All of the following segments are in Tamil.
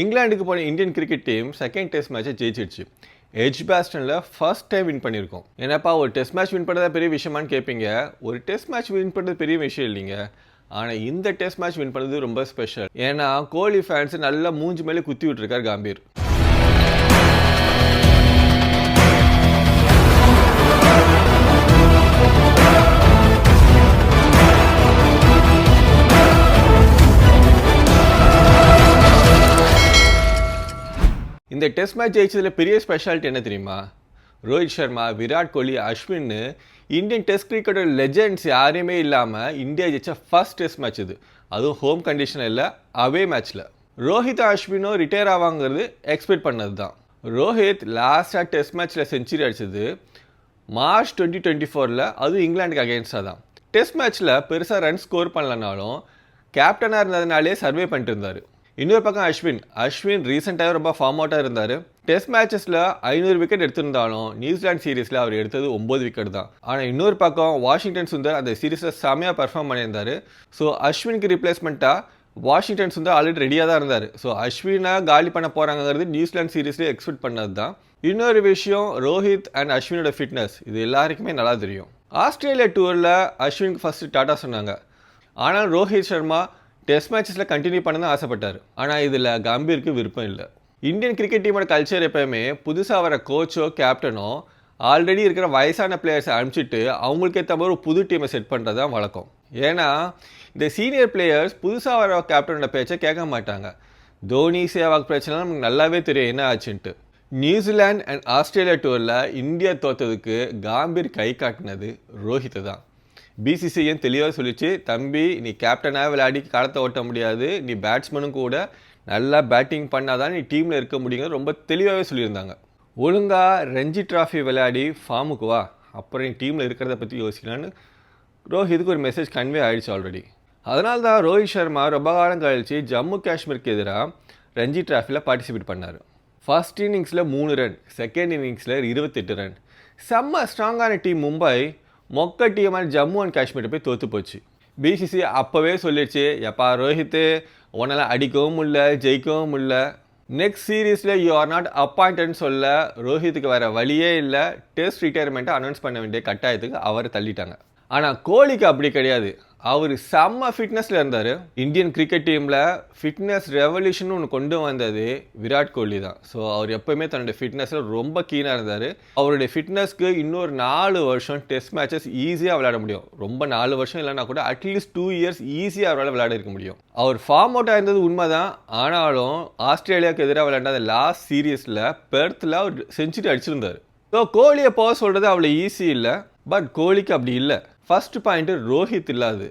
இங்கிலாந்துக்கு போன Indian cricket team second test மேட்சை ஜெயிச்சிடுச்சு. எஜ் பேஸ்டனில் ஃபர்ஸ்ட் டைம் வின் பண்ணியிருக்கோம். ஏன்னாப்பா ஒரு டெஸ்ட் மேட்ச் வின் பண்ணுறதா பெரிய விஷயமான்னு கேட்பீங்க ஒரு டெஸ்ட் மேட்ச் வின் பண்ணுறது பெரிய விஷயம் இல்லைங்க. ஆனால் இந்த டெஸ்ட் மேட்ச் வின் பண்ணது ரொம்ப ஸ்பெஷல் ஏன்னா கோலி ஃபேன்ஸ் நல்லா மூஞ்சி மேலே குத்தி விட்டுருக்கார் காம்பீர். இந்த டெஸ்ட் மேட்ச் ஜெயிச்சதில் பெரிய ஸ்பெஷாலிட்டி என்ன தெரியுமா? ரோஹித் சர்மா விராட் கோலி அஸ்வின்னு இந்தியன் டெஸ்ட் கிரிக்கெட்டோட லெஜெண்ட்ஸ் யாரையுமே இல்லாமல் இந்தியா ஜெயிச்ச ஃபர்ஸ்ட் டெஸ்ட் மேட்ச் இது. அதுவும் ஹோம் கண்டிஷன் இல்லை அவே மேட்ச்சில் ரோஹித் அஸ்வினும் ரிட்டையர் ஆவாங்கிறது எக்ஸ்பெக்ட் பண்ணது தான். ரோஹித் லாஸ்ட்டாக டெஸ்ட் மேட்ச்சில் செஞ்சுரி அடிச்சது மார்ச் டுவெண்ட்டி டுவெண்ட்டி ஃபோரில் அதுவும் இங்கிலாந்துக்கு அகேன்ஸ்டாக தான். டெஸ்ட் மேட்ச்சில் பெருசாக ரன் ஸ்கோர் பண்ணலனாலும் கேப்டனாக இருந்ததுனாலே சர்வே பண்ணிட்டு இருந்தார். இன்னொரு பக்கம் அஸ்வின். அஸ்வின் ரீசெண்டாக ரொம்ப ஃபார்ம் அவுட்டாக இருந்தார். டெஸ்ட் மேட்சஸில் ஐநூறு விக்கெட் எடுத்திருந்தாலும் நியூசிலாந்து சீரீஸில் அவர் எடுத்தது ஒம்பது விக்கெட் தான். ஆனால் இன்னொரு பக்கம் வாஷிங்டன் சுந்தர் அந்த சீரீஸில் செமையாக பர்ஃபார்ம் பண்ணியிருந்தார். ஸோ அஸ்வினுக்கு ரிப்ளேஸ்மெண்ட்டாக வாஷிங்டன் சுந்தர் ஆல்ரெடி ரெடியாக தான் இருந்தார். ஸோ அஸ்வினை காலி பண்ண போகிறாங்கிறது நியூசிலாந்து சீரீஸ்லேயே எக்ஸ்பெக்ட் பண்ணது தான். இன்னொரு விஷயம் ரோஹித் அண்ட் அஸ்வினோட ஃபிட்னஸ் இது எல்லாருக்குமே நல்லா தெரியும். ஆஸ்திரேலியா டூரில் அஸ்வினுக்கு ஃபஸ்ட்டு டாட்டா சொன்னாங்க. ஆனால் ரோஹித் சர்மா டெஸ்ட் மேட்சஸில் கண்டினியூ பண்ண தான் ஆசைப்பட்டார். ஆனால் இதில் கம்பீருக்கு விருப்பம் இல்லை. இந்தியன் கிரிக்கெட் டீமோட கல்ச்சர் எப்பயுமே புதுசாக வர கோச்சோ கேப்டனோ ஆல்ரெடி இருக்கிற வயசான பிளேயர்ஸை அனுப்பிச்சிட்டு அவங்களுக்கு ஏற்ற மாதிரி ஒரு புது டீமை செட் பண்ணுறது தான் வழக்கம். ஏன்னா இந்த சீனியர் பிளேயர்ஸ் புதுசாக வர கேப்டனோட பேச்சை கேட்க மாட்டாங்க. தோனி சேவாக் பிரச்சனை நமக்கு நல்லாவே தெரியும். என்ன ஆச்சுன்ட்டு. நியூசிலாந்து அண்ட் ஆஸ்திரேலியா டூரில் இந்தியா தோத்ததுக்கு காம்பீர் கை காட்டினது ரோஹித் தான். பிசிசிஐயும் தெளிவாக சொல்லிச்சு? தம்பி நீ கேப்டனாக விளையாடி காலத்தை ஓட்ட முடியாது. நீ பேட்ஸ்மேனும் கூட நல்லா பேட்டிங் பண்ணாதான் நீ டீமில் இருக்க முடியுங்க ரொம்ப தெளிவாகவே சொல்லியிருந்தாங்க. ஒழுங்காக ரஞ்சி ட்ராஃபி விளையாடி ஃபார்முக்கு வா. அப்புறம் நீ டீமில் இருக்கிறத பற்றி யோசிக்கலான்னு ரோஹித்துக்கு ஒரு மெசேஜ் கன்வே ஆயிடுச்சு ஆல்ரெடி அதனால தான் ரோஹித் சர்மா ரொம்ப காலம் கழிச்சு ஜம்மு காஷ்மீருக்கு எதிராக ரஞ்சி ட்ராஃபியில் பார்ட்டிசிபேட் பண்ணார். ஃபர்ஸ்ட் இன்னிங்ஸில் மூணு ரன் செகண்ட் இன்னிங்ஸில் இருபத்தெட்டு ரன் செம்ம ஸ்ட்ராங்கான டீம் மும்பை மொக்க டீமான ஜம்மு அண்ட் காஷ்மீர் போய் தோற்று போச்சு. பிசிசி அப்போவே சொல்லிடுச்சு எப்பா ரோஹித்து உன்னால் அடிக்கவும் இல்லை ஜெயிக்கவும் இல்லை நெக்ஸ்ட் சீரீஸில் யூ ஆர் நாட் அப்பாயிண்டட்னு சொல்ல ரோஹித்துக்கு வேறு வழியே இல்லை. டெஸ்ட் ரிட்டையர்மெண்ட்டை அனௌன்ஸ் பண்ண வேண்டிய கட்டாயத்துக்கு அவரை தள்ளிட்டாங்க. ஆனால் கோலிக்கு அப்படி கிடையாது. அவர் செம்ம ஃபிட்னஸில் இருந்தார். இந்தியன் கிரிக்கெட் டீமில் ஃபிட்னஸ் ரெவல்யூஷன் ஒன்று கொண்டு வந்தது விராட் கோலி தான். ஸோ அவர் எப்போயுமே தன்னுடைய ஃபிட்னஸில் ரொம்ப கீனாக இருந்தார். அவருடைய ஃபிட்னஸ்க்கு இன்னொரு நாலு வருஷம் டெஸ்ட் மேட்சஸ் ஈஸியாக விளையாட முடியும். ரொம்ப நாலு வருஷம் இல்லைனா கூட அட்லீஸ்ட் டூ இயர்ஸ் ஈஸியாக அவரால் விளையாட இருக்க முடியும். அவர் ஃபார்ம் அவுட்டாக இருந்தது உண்மைதான். ஆனாலும் ஆஸ்திரேலியாவுக்கு எதிராக விளையாண்ட அந்த லாஸ்ட் சீரியஸில் பெர்த்தில் அவர் செஞ்சுரி அடிச்சிருந்தார். ஸோ கோலியை போக சொல்கிறது அவ்வளோ ஈஸி இல்லை. பட் கோலிக்கு அப்படி இல்லை. ஃபர்ஸ்ட் பாயிண்ட்டு ரோஹித் இல்லாது.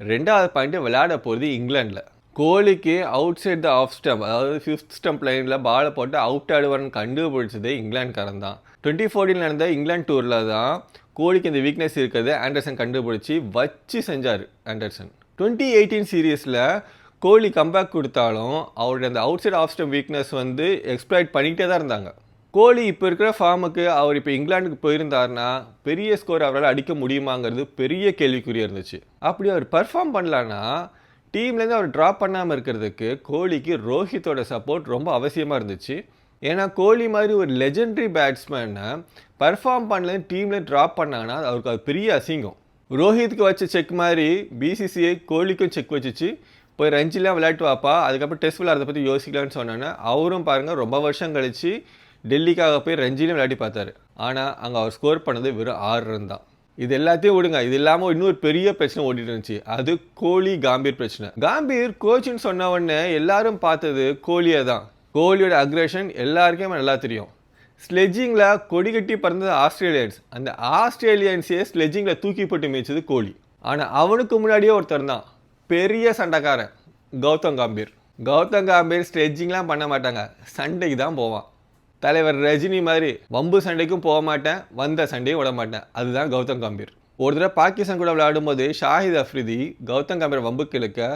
ரெண்டாவது பாயிண்ட்டு விளையாட போகிறது இங்கிலாண்டில் கோலிக்கு outside the off stump அதாவது ஃபிஃப்த் ஸ்டம்ப் லைனில் பாலை போட்டு அவுட் ஆடுவார்னு கண்டுபிடிச்சதே இங்கிலாந்துக்காரன் தான். டுவெண்ட்டி ஃபோர்டீனில் நடந்த இங்கிலாந்து டூரில் தான் கோலிக்கு இந்த வீக்னஸ் இருக்கிறது ஆண்டர்சன் கண்டுபிடிச்சி வச்சு செஞ்சார் ஆண்டர்சன் டுவெண்ட்டி எயிட்டீன் சீரீஸில் கோலி கம்பேக் கொடுத்தாலும் அவருடைய அந்த outside off stump weakness வந்து எக்ஸ்ப்ளாய்ட் பண்ணிகிட்டே தான் இருந்தாங்க. கோலி இப்போ இருக்கிற ஃபார்முக்கு அவர் இப்போ இங்கிலாந்துக்கு போயிருந்தாருன்னா பெரிய ஸ்கோர் அவரால் அடிக்க முடியுமாங்கிறது பெரிய கேள்விக்குறியாக இருந்துச்சு. அப்படி அவர் பர்ஃபார்ம் பண்ணலான்னா டீம்லேருந்து அவர் ட்ராப் பண்ணாமல் இருக்கிறதுக்கு கோலிக்கு ரோஹித்தோட சப்போர்ட் ரொம்ப அவசியமாக இருந்துச்சு. ஏன்னா கோலி மாதிரி ஒரு லெஜெண்டரி பேட்ஸ்மேனை பர்ஃபார்ம் பண்ணலன்னு டீமில் ட்ராப் பண்ணாங்கன்னா அவருக்கு அது பெரிய அசிங்கம். ரோஹித்துக்கு வச்ச செக் மாதிரி பிசிசிஐ கோலிக்கும் செக் வச்சுச்சு. போய் ரஞ்சிலாம் விளையாட்டு வாப்பா அதுக்கப்புறம் டெஸ்ட் விளையாடுறத பற்றி யோசிக்கலான்னு சொன்னோன்னே அவரும் பாருங்கள் ரொம்ப வருஷம் கழித்து டெல்லிக்காக போய் ரஞ்சிலையும் விளையாடி பார்த்தாரு. ஆனால் அங்கே அவர் ஸ்கோர் பண்ணது வெறும் ஆறு ரன் தான். இது எல்லாத்தையும் விடுங்க. இது இல்லாமல் இன்னொரு பெரிய பிரச்சனை ஓடிட்டு இருந்துச்சு. அது கோலி காம்பீர் பிரச்சனை. காம்பீர் கோச்சுன்னு சொன்ன உடனே எல்லாரும் பார்த்தது கோலியை தான். கோலியோட அக்ரேஷன் எல்லாருக்குமே நல்லா தெரியும். ஸ்லெஜிங்கில் கொடி கட்டி பறந்தது ஆஸ்திரேலியன்ஸ். அந்த ஆஸ்திரேலியன்ஸே ஸ்லெஜிங்கில் தூக்கி போட்டு மேய்ச்சது கோலி. ஆனால் அவனுக்கு முன்னாடியே ஒருத்தர் தான். பெரிய சண்டைக்காரன் கௌதம் காம்பீர். கௌதம் காம்பீர் ஸ்லெஜிங்லாம் பண்ண மாட்டாங்க. சண்டைக்கு தான் போவான். தலைவர் ரஜினி மாதிரி வம்பு சண்டைக்கும் போக மாட்டேன் வந்த சண்டையும் விட மாட்டேன். அதுதான் கௌதம் கம்பீர். ஒரு தடவை பாகிஸ்தான் கூட விளையாடும்போது ஷாஹித் அஃப்ரிதி கௌதம் கம்பீர் வம்பு கிழக்க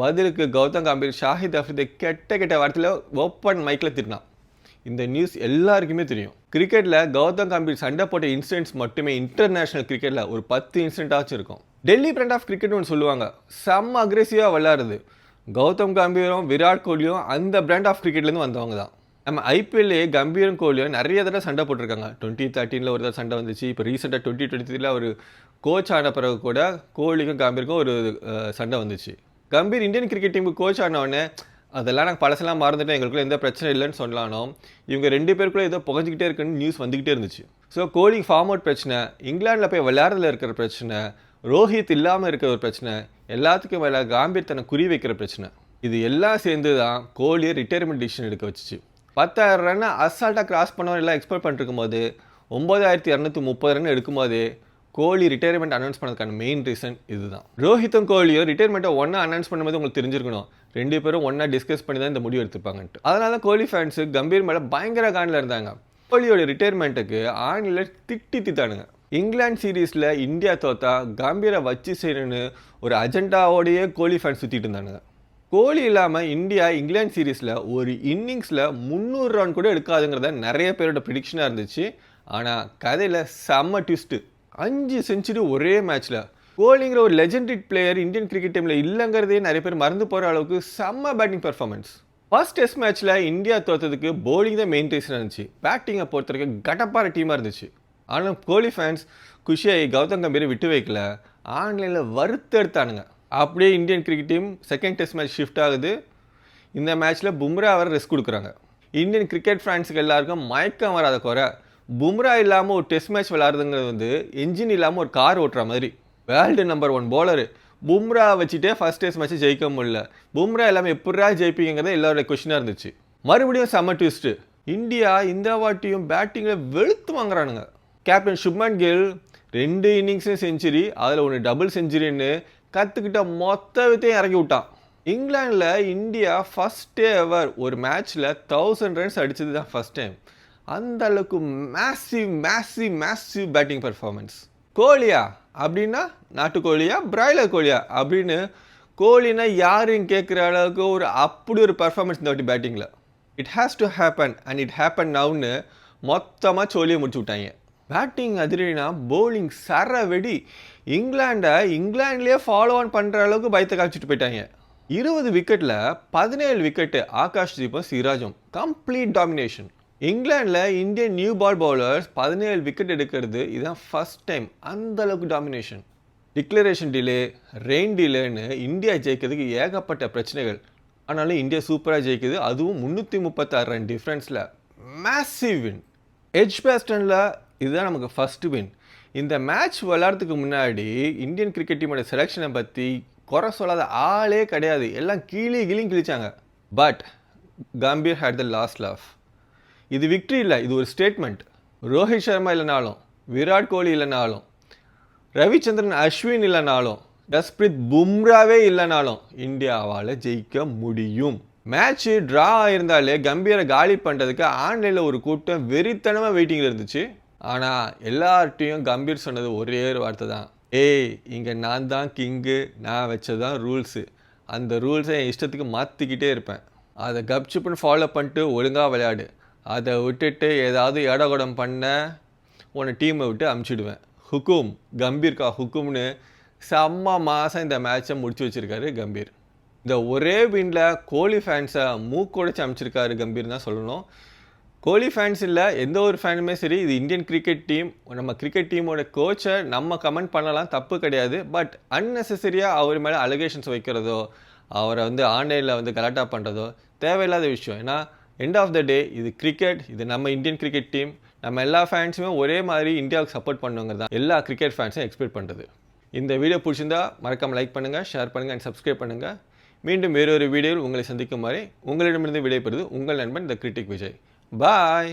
பதிலுக்கு கௌதம் கம்பீர் ஷாஹித் அஃப்ரிதி கெட்ட கெட்ட வார்த்தையில் ஓப்பன் மைக்கில் திட்டினான். இந்த நியூஸ் எல்லாருக்குமே தெரியும். கிரிக்கெட்டில் கௌதம் கம்பீர் சண்டை போட்ட இன்சிடென்ட்ஸ் மட்டுமே இன்டர்நேஷ்னல் கிரிக்கெட்டில் ஒரு பத்து இன்சிடென்ட்டாச்சும் இருக்கும். டெல்லி பிராண்ட் ஆஃப் கிரிக்கெட்னு ஒன்று சொல்லுவாங்க. செம்ம அக்ரெசிவாக விளாடுறது கௌதம் கம்பீரும் விராட் கோலியும் அந்த பிராண்ட் ஆஃப் கிரிக்கெட்லேருந்து வந்தவங்க தான். நம்ம ஐபிஎல்லே கம்பீரும் கோலியும் நிறைய தடவை சண்டை போட்டிருக்காங்க. டுவெண்ட்டி தேர்ட்டீனில் ஒரு தடவை சண்டை வந்துச்சு. இப்போ ரீசெண்டாக டுவெண்ட்டி டுவெண்ட்டி த்ரீல ஒரு கோச் ஆன பிறகு கூட கோலிக்கும் கம்பீருக்கும் ஒரு சண்டை வந்துச்சு. கம்பீர் இந்தியன் கிரிக்கெட் டீமுக்கு கோச் ஆனவொடனே அதெல்லாம் நாங்கள் பழசெல்லாம் மறந்துட்டோம். எங்களுக்குள்ள எந்த பிரச்சனை இல்லைன்னு சொன்னாலும் இவங்க ரெண்டு பேருக்குள்ளே ஏதோ புகஞ்சிக்கிட்டே இருக்குன்னு நியூஸ் வந்துக்கிட்டே இருந்துச்சு. ஸோ கோலி ஃபார்ம் அவுட் பிரச்சனை இங்கிலாண்டில் போய் விளையாடுறதுல இருக்கிற பிரச்சனை ரோஹித் இல்லாமல் இருக்கிற ஒரு பிரச்சனை எல்லாத்துக்கும் மேலே காம்பீர் தன்னை குறி வைக்கிற பிரச்சனை. இது எல்லாம் சேர்ந்து தான் கோலியை ரிட்டையர்மெண்ட் டிசிஷன் எடுக்க வச்சுச்சு. பத்தாயிரம் ரன் அசால்ட்டாக கிராஸ் பண்ணவன் எல்லாம் எக்ஸ்பெக்ட் பண்ணிருக்கும் போது ஒம்பதாயிரத்தி இரநூத்தி முப்பது ரன் எடுக்கும்போது கோலி ரிட்டையர்மெண்ட் அனௌன்ஸ் பண்ணதுக்கான மெயின் ரீசன் இதுதான். ரோஹித்தும் கோலியும் ரிட்டையர்மெண்ட்டை ஒன்றா அனௌன்ஸ் பண்ணும்போது உங்களுக்கு தெரிஞ்சிருக்கணும். ரெண்டு பேரும் ஒன்றா டிஸ்கஸ் பண்ணி தான் இந்த முடிவு எடுத்துப்பாங்கன்ட்டு அதனால தான் கோலி ஃபேன்ஸு கம்பீர் மேலே பயங்கர காண்டில் இருந்தாங்க. கோலியோட ரிட்டையர்மெண்ட்டுக்கு ஆங்கில திட்டி திட்டானுங்க இங்கிலாந்து சீரீஸில் இந்தியா தோத்தா கம்பீரை வச்சு செய்யணும்னு ஒரு அஜெண்டாவோடையே கோலி ஃபேன்ஸ் சுற்றிட்டு இருந்தானுங்க. கோலி இல்லாமல் இந்தியா இங்கிலாந்து சீரீஸில் ஒரு இன்னிங்ஸில் முந்நூறு ரன் கூட எடுக்காதுங்கிறத நிறைய பேரோட ப்ரிடிக்ஷனாக இருந்துச்சு. ஆனால் கதையில் செம்ம ட்விஸ்ட்டு அஞ்சு செஞ்சுரி ஒரே மேட்ச்சில் கோலிங்கிற ஒரு லெஜெண்டரி பிளேயர் இந்தியன் கிரிக்கெட் டீமில் இல்லைங்கிறதே நிறைய பேர் மறந்து போகிற அளவுக்கு செம்ம பேட்டிங் பெர்ஃபார்மன்ஸ் ஃபர்ஸ்ட் டெஸ்ட் மேட்ச்சில் இந்தியா தோற்றதுக்கு போலிங் தான் மெயின் ரீசன் இருந்துச்சு. பேட்டிங்கை பொறுத்த வரைக்கும் கடப்பார டீமாக இருந்துச்சு. ஆனால் கோலி ஃபேன்ஸ் குஷியாகி கௌதம் கம்பீரை விட்டு வைக்கல. ஆன்லைனில் வறுத்தெடுத்தானுங்க. அப்படியே Indian cricket team second test match shift ஆகுது. இந்த மேட்ச்சில் பும்ரா வர ரெஸ்ட் கொடுக்குறாங்க. இந்தியன் கிரிக்கெட் ஃபேன்ஸுக்கு எல்லாருக்கும் மயக்கம் வராத குறை. பும்ரா இல்லாமல் ஒரு டெஸ்ட் மேட்ச் விளாடுறதுங்கிறது வந்து என்ஜின் இல்லாமல் ஒரு கார் ஓட்டுற மாதிரி. World number one bowler Bumrah வச்சுட்டே ஃபஸ்ட் டெஸ்ட் மேட்ச் ஜெயிக்க முடியல. பும்ரா எல்லாமே எப்படா ஜெயிப்பீங்கிறது எல்லாரோட கொஷினாக இருந்துச்சு. மறுபடியும் செம்ம ட்விஸ்ட்டு இந்தியா இந்த வாட்டியும் பேட்டிங்கில் வெளுத்து வாங்குறானுங்க. கேப்டன் சுப்மன் கில் ரெண்டு இன்னிங்ஸும் செஞ்சுரி அதில் ஒன்று டபுள் செஞ்சுரின்னு கற்றுக்கிட்ட மொத்த வித்தையும் இறக்கி விட்டான். இங்கிலாந்தில் இந்தியா ஃபஸ்ட் எவர் ஒரு மேட்ச்சில் தௌசண்ட் ரன்ஸ் அடிச்சது தான் ஃபஸ்ட் டைம் அந்த அளவுக்கு massive massive massive batting performance கோழியா அப்படின்னா நாட்டுக்கோழியா பிராய்லர் கோழியா அப்படின்னு கோழினா யாரும் கேட்குற அளவுக்கு ஒரு அப்படி ஒரு பர்ஃபார்மன்ஸ் இந்த வாட்டி பேட்டிங்கில் it has to happen and it happen நவுன்னு மொத்தமாக சோழியை முடிச்சு விட்டாங்க. பேட்டிங் அதிரடினா போலிங் சர வெடி இங்கிலாண்டை இங்கிலாண்ட்லேயே ஃபாலோ ஆன் பண்ணுற அளவுக்கு பயத்தை காமிச்சிட்டு போயிட்டாங்க. இருபது விக்கெட்டில் பதினேழு விக்கெட்டு ஆகாஷ் தீபம் சிராஜும். கம்ப்ளீட் டாமினேஷன் இங்கிலாந்தில் இந்தியன் நியூ பால் பவுலர்ஸ் பதினேழு விக்கெட் எடுக்கிறது இதுதான் ஃபர்ஸ்ட் டைம் அந்த அளவுக்கு டாமினேஷன் டிக்ளரேஷன் டிலே ரெயின் டிலேன்னு இந்தியா ஜெயிக்கிறதுக்கு ஏகப்பட்ட பிரச்சனைகள். ஆனாலும் இந்தியா சூப்பராக ஜெயிக்குது அதுவும் முந்நூற்றி முப்பத்தாறு ரன் டிஃப்ரென்ஸில் மேசிவ் வின் எஜ் பேஸ்டனில் இதுதான் நமக்கு ஃபஸ்ட்டு வின் இந்த மேட்ச் விளாட்றதுக்கு முன்னாடி இந்தியன் கிரிக்கெட் டீமோட செலெக்ஷனை பற்றி குறை சொல்லாத ஆளே கிடையாது. எல்லாம் கீழே கிளியும் கிழிச்சாங்க. But Gambhir had the last laugh இது விக்ட்ரி இல்லை இது ஒரு ஸ்டேட்மெண்ட் ரோஹித் சர்மா இல்லைனாலும் விராட் கோலி இல்லைனாலும் ரவிச்சந்திரன் அஸ்வின் இல்லைனாலும் ஜஸ்பிரித் பும்ராவே இல்லைனாலும் இந்தியாவால் ஜெயிக்க முடியும். மேட்ச்சு ட்ரா ஆயிருந்தாலே கம்பீரை காலி பண்ணுறதுக்கு ஆன்லைனில் ஒரு கூட்டம் வெறித்தனமாக வெயிட்டிங்கில் இருந்துச்சு. ஆனால் எல்லார்ட்டையும் கம்பீர் சொன்னது ஒரே ஒரு வார்த்தை தான். ஏய் இங்கே நான் தான் கிங்கு நான் வச்சதான் ரூல்ஸு. அந்த ரூல்ஸை என் இஷ்டத்துக்கு மாற்றிக்கிட்டே இருப்பேன். அதை கப்சிப்புன்னு ஃபாலோ பண்ணிட்டு ஒழுங்காக விளையாடு. அதை விட்டுட்டு ஏதாவது ஏடகுடம் பண்ண உன்னை டீமை விட்டு அமுச்சிடுவேன். ஹுக்கும் கம்பீர்கா ஹுக்கும்னு செம்ம மாதம் இந்த மேட்சை முடிச்சு வச்சிருக்காரு கம்பீர். இந்த ஒரே வினில் கோலி ஃபேன்ஸை மூக்குடைச்சு அமைச்சிருக்காரு கம்பீர் தான் சொல்லணும். கோலி ஃபேன்ஸ் இல்லை எந்த ஒரு ஃபேனுமே சரி இது இந்தியன் கிரிக்கெட் டீம் நம்ம கிரிக்கெட் டீமோட கோச்சை நம்ம கமெண்ட் பண்ணலாம் தப்பு கிடையாது. பட் அன்னெசரியாக அவர் மேலே அலிகேஷன்ஸ் வைக்கிறதோ அவரை வந்து ஆன்லைனில் வந்து கலாட்டா பண்ணுறதோ தேவையில்லாத விஷயம். ஏன்னா எண்ட் ஆஃப் த டே இது கிரிக்கெட் இது நம்ம இந்தியன் கிரிக்கெட் டீம் நம்ம எல்லா ஃபேன்ஸுமே ஒரே மாதிரி இந்தியாவுக்கு சப்போர்ட் பண்ணுங்கிறது தான். எல்லா கிரிக்கெட் ஃபேன்ஸும் எக்ஸ்பெக்ட் பண்ணுறது இந்த வீடியோ பிடிச்சிருந்தா மறக்காம லைக் பண்ணுங்கள் ஷேர் பண்ணுங்கள் அண்ட் சப்ஸ்கிரைப் பண்ணுங்கள் மீண்டும் வேறொரு வீடியோவில் உங்களை சந்திக்கும் மாதிரி உங்களிடமிருந்து விடைபெறுது உங்கள் நண்பன் த கிரிட்டிக் விஜய் பாய்